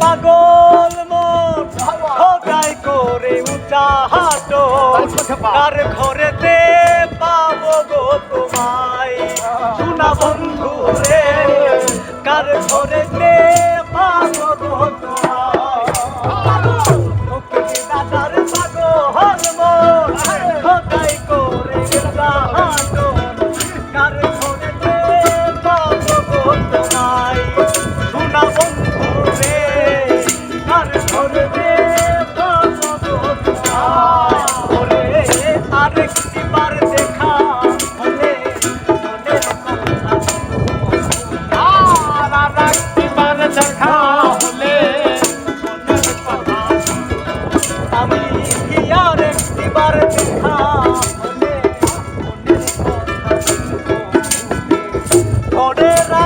পাগল খোদাই করে উঠা হাটো তার ঘরে বন্ধু রে কার ঘরে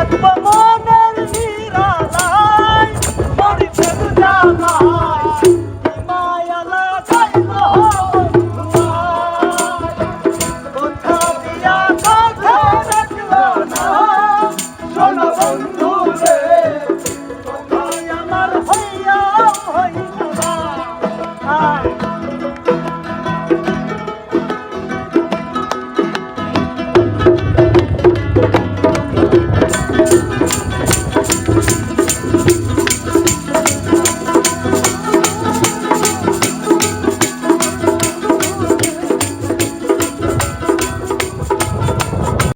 রাখব মনের নিরালায় মরিচের জ্বালায় মায়া লাগাইব কথা দিয়া কথা রাখল না শোনো বন্ধু।